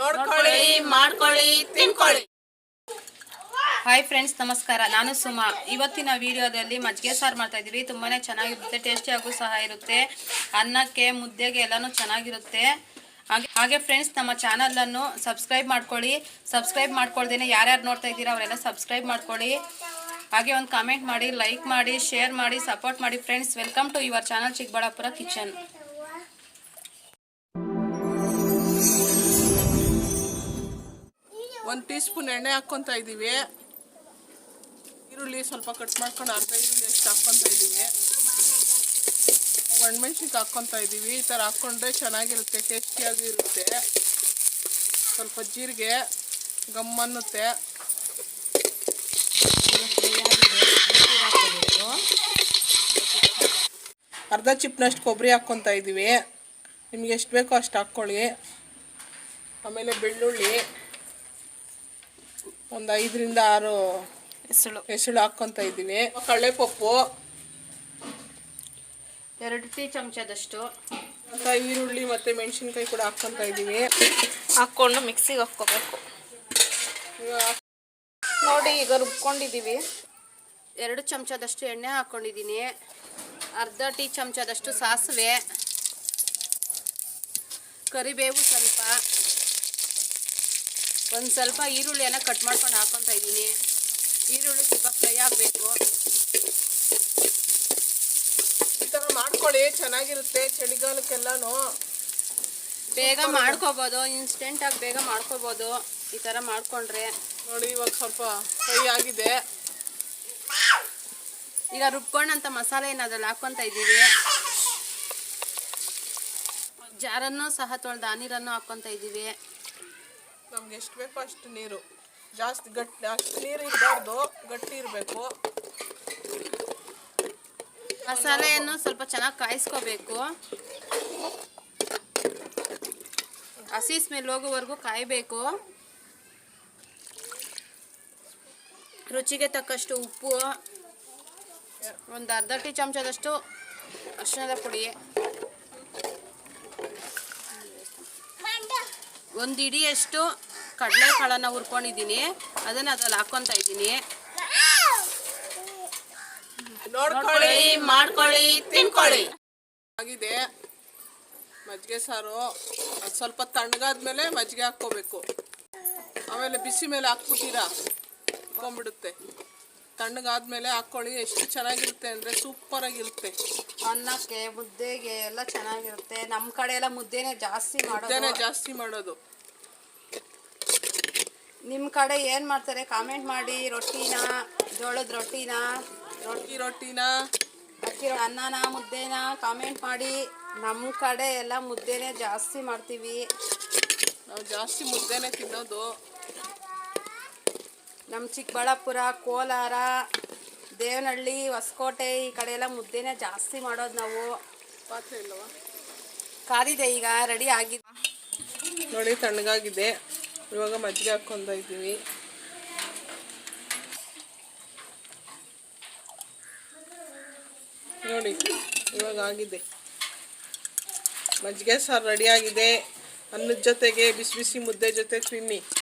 ನೋಡ್ಕೊಳ್ಳಿ, ಮಾಡ್ಕೊಳ್ಳಿ, ತಿನ್ಕೊಳ್ಳಿ. Hi friends ನಮಸ್ಕಾರ. ನಾನು ಸುಮಾ. ಇವತ್ತಿನ ವಿಡಿಯೋದಲ್ಲಿ ಮಜ್ಜಿಗೆ ಸಾರು ಮಾಡ್ತಾ ಇದ್ದೀವಿ. ತುಂಬಾನೇ ಚೆನ್ನಾಗಿರುತ್ತೆ ಟೇಸ್ಟಿಯಾಗೂ ಸಹ ಇರುತ್ತೆ. ಅನ್ನಕ್ಕೆ, ಮುದ್ದೆಗೆ ಎಲ್ಲನೂ ಚೆನ್ನಾಗಿರುತ್ತೆ. ಹಾಗೆ ಹಾಗೆ ಫ್ರೆಂಡ್ಸ್ ನಮ್ಮ ಚಾನಲನ್ನು ಸಬ್ಸ್ಕ್ರೈಬ್ ಮಾಡ್ಕೊಳ್ಳಿ. ಸಬ್ಸ್ಕ್ರೈಬ್ ಮಾಡ್ಕೊಳ್ದೇನೆ ಯಾರ್ಯಾರು ನೋಡ್ತಾ ಇದ್ದೀರಾ, ಅವರೆಲ್ಲ ಸಬ್ಸ್ಕ್ರೈಬ್ ಮಾಡ್ಕೊಳ್ಳಿ. ಹಾಗೆ ಒಂದು ಕಾಮೆಂಟ್ ಮಾಡಿ ಲೈಕ್ ಮಾಡಿ ಶೇರ್ ಮಾಡಿ ಸಪೋರ್ಟ್ ಮಾಡಿ friends welcome to your channel Chikkaballapura kitchen ಒಂದು ಟೀ ಸ್ಪೂನ್ ಎಣ್ಣೆ ಹಾಕ್ಕೊತಾ ಇದ್ದೀವಿ ಈರುಳ್ಳಿ ಸ್ವಲ್ಪ ಕಟ್ ಮಾಡ್ಕೊಂಡು ಅರ್ಧ ಈರುಳ್ಳಿ ಎಷ್ಟು ಹಾಕ್ಕೊಂತ ಇದ್ದೀವಿ ಒಣಮೆಣ್ಸಿನ್ಕಾಯಿ ಹಾಕ್ಕೊತಾ ಇದ್ದೀವಿ ಈ ಥರ ಹಾಕ್ಕೊಂಡ್ರೆ ಚೆನ್ನಾಗಿರುತ್ತೆ, ಟೇಸ್ಟಿಯಾಗಿ ಇರುತ್ತೆ. ಸ್ವಲ್ಪ ಜೀರಿಗೆ, ಗಮ್ ಅನ್ನುತ್ತೆ. ಅರ್ಧ ಚಿಪ್ನಷ್ಟು ಕೊಬ್ಬರಿ ಹಾಕ್ಕೊತ ಇದ್ದೀವಿ ನಿಮ್ಗೆ ಎಷ್ಟು ಬೇಕೋ ಅಷ್ಟು ಹಾಕ್ಕೊಳ್ಳಿ. ಆಮೇಲೆ ಬೆಳ್ಳುಳ್ಳಿ. ಒಂದು ಐದರಿಂದ ಆರು ಹೆಸಳು. ಹೆಸಳು ಹಾಕ್ಕೊಂತ ಇದ್ದೀನಿ. ಕಳ್ಳೆಪಪ್ಪು. ಎರಡು ಟೀ ಚಮಚದಷ್ಟು. ಅಂತ ಈರುಳ್ಳಿ ಮತ್ತು ಮೆಣಸಿನ್ಕಾಯಿ ಕೂಡ ಹಾಕೊಂತ ಇದ್ದೀವಿ ಹಾಕ್ಕೊಂಡು ಮಿಕ್ಸಿಗೆ ಹಾಕ್ಕೋಬೇಕು. ಈಗ ನೋಡಿ ಈಗ ರುಬ್ಕೊಂಡಿದ್ದೀವಿ. ಎರಡು ಚಮಚದಷ್ಟು ಎಣ್ಣೆ ಹಾಕ್ಕೊಂಡಿದ್ದೀನಿ. ಅರ್ಧ ಟೀ ಚಮಚದಷ್ಟು ಸಾಸಿವೆ. ಕರಿಬೇವು ಸ್ವಲ್ಪ. ಒಂದು ಸ್ವಲ್ಪ ಈರುಳ್ಳಿಯನ್ನು ಕಟ್ ಮಾಡ್ಕೊಂಡು ಹಾಕೊತಾ ಇದ್ದೀನಿ. ಈರುಳ್ಳಿ ಸ್ವಲ್ಪ ಫ್ರೈ ಆಗಬೇಕು. ಈ ಥರ ಮಾಡ್ಕೊಳ್ಳಿ ಚೆನ್ನಾಗಿರುತ್ತೆ ಚಳಿಗಾಲಕ್ಕೆಲ್ಲನೂ. ಬೇಗ ಮಾಡ್ಕೋಬೋದು ಇನ್ಸ್ಟೆಂಟಾಗಿ ಬೇಗ ಮಾಡ್ಕೋಬೋದು. ಈ ಥರ ಮಾಡಿಕೊಂಡ್ರೆ. ನೋಡಿ ಇವಾಗ ಸ್ವಲ್ಪ ಫ್ರೈ ಆಗಿದೆ. ಈಗ ರುಬ್ಕೊಂಡಂಥ ಮಸಾಲೆ ಅದ್ರಲ್ಲಿ ಹಾಕ್ಕೊತಾ ಇದ್ದೀವಿ ಜಾರನ್ನು ಸಹ ತೊಳೆದು ಆ ನೀರನ್ನು ಹಾಕ್ಕೊತಾ ಇದ್ದೀವಿ. ನಮ್ಗೆ ಎಷ್ಟು ಬೇಕೋ ಅಷ್ಟು ನೀರು. ಜಾಸ್ತಿ ಗಟ್ಟಿ ಅಷ್ಟು ನೀರು ಇರಬಾರ್ದು, ಗಟ್ಟಿ ಇರಬೇಕು. ಮಸಾಲೆಯನ್ನು ಸ್ವಲ್ಪ ಚೆನ್ನಾಗಿ ಕಾಯಿಸ್ಕೋಬೇಕು. ಹಸಿ ಸ್ಮೆಲ್ ಹೋಗೋವರೆಗೂ ಕಾಯಬೇಕು. ರುಚಿಗೆ ತಕ್ಕಷ್ಟು ಉಪ್ಪು. ಒಂದು ಅರ್ಧ ಟೀ ಚಮಚದಷ್ಟು ಅರಿಶಿಣದ ಪುಡಿ. ಒಂದು ಇಡಿಯಷ್ಟು ಕಡಲೆಕಾಳನ್ನು ಹುರ್ಕೊಂಡಿದ್ದೀನಿ. ಅದನ್ನು ಅದ್ರಲ್ಲಿ ಹಾಕ್ಕೊತಾ ಇದ್ದೀನಿ. ನೋಡ್ಕೊಳ್ಳಿ ಮಾಡ್ಕೊಳ್ಳಿ ತಿನ್ಕೊಳ್ಳಿ. ಆಗಿದೆ. ಮಜ್ಜಿಗೆ ಸಾರು. ಅದು ಸ್ವಲ್ಪ ತಣ್ಣಗಾದ್ಮೇಲೆ ಮಜ್ಜಿಗೆ ಹಾಕ್ಕೋಬೇಕು. ಆಮೇಲೆ ಬಿಸಿ ಮೇಲೆ ಹಾಕ್ಬಿಟ್ಟಿರಾ? ಹಾಕೊಂಡ್ಬಿಡುತ್ತೆ ತಣ್ಣಗಾದ್ಮೇಲೆ ಹಾಕ್ಕೊಳ್ಳಿ ಎಷ್ಟು ಚೆನ್ನಾಗಿರುತ್ತೆ ಅಂದರೆ ಸೂಪರಾಗಿರುತ್ತೆ ಅನ್ನಕ್ಕೆ ಮುದ್ದೆಗೆ ಎಲ್ಲ ಚೆನ್ನಾಗಿರುತ್ತೆ. ನಮ್ಮ ಕಡೆ ಎಲ್ಲ ಮುದ್ದೆನೇ ಜಾಸ್ತಿ ಮುದ್ದೆನೇ ಮಾಡೋದು ಜಾಸ್ತಿ ಮಾಡೋದು. ನಿಮ್ಮ ಕಡೆ ಏನು ಮಾಡ್ತಾರೆ? ಕಾಮೆಂಟ್ ಮಾಡಿ. ರೊಟ್ಟಿನ ಜೋಳದ ರೊಟ್ಟಿನ. ರೊಟ್ಟಿ ರೊಟ್ಟಿನ. ಅಕ್ಕಿ ರೊ- ಅನ್ನನ ಮುದ್ದೆನ ಕಾಮೆಂಟ್ ಮಾಡಿ. ನಮ್ಮ ಕಡೆ ಎಲ್ಲ ಮುದ್ದೆನೇ ಜಾಸ್ತಿ ಮಾಡ್ತೀವಿ. ನಾವು ಜಾಸ್ತಿ ಮುದ್ದೆನೇ ತಿನ್ನೋದು. ನಮ್ಮ ಚಿಕ್ಕಬಳ್ಳಾಪುರ ಕೋಲಾರ ದೇವನಹಳ್ಳಿ ಹೊಸಕೋಟೆ ಈ ಕಡೆ ಎಲ್ಲ ಮುದ್ದೆನೇ ಜಾಸ್ತಿ ಮಾಡೋದು ನಾವು. ಕಾದಿದೆ ಈಗ ರೆಡಿ ಆಗಿದೆ ನೋಡಿ ತಣ್ಣಗಾಗಿದೆ. ಇವಾಗ ಮಜ್ಜಿಗೆ ಹಾಕ್ಕೊಂತ ಇದ್ದೀವಿ. ನೋಡಿ ಇವಾಗ ಆಗಿದೆ. ಮಜ್ಜಿಗೆ ಸಾರು ರೆಡಿ ಆಗಿದೆ. ಅನ್ನದ ಜೊತೆಗೆ ಬಿಸಿ ಬಿಸಿ ಮುದ್ದೆ ಜೊತೆ ತಿನ್ನಿ.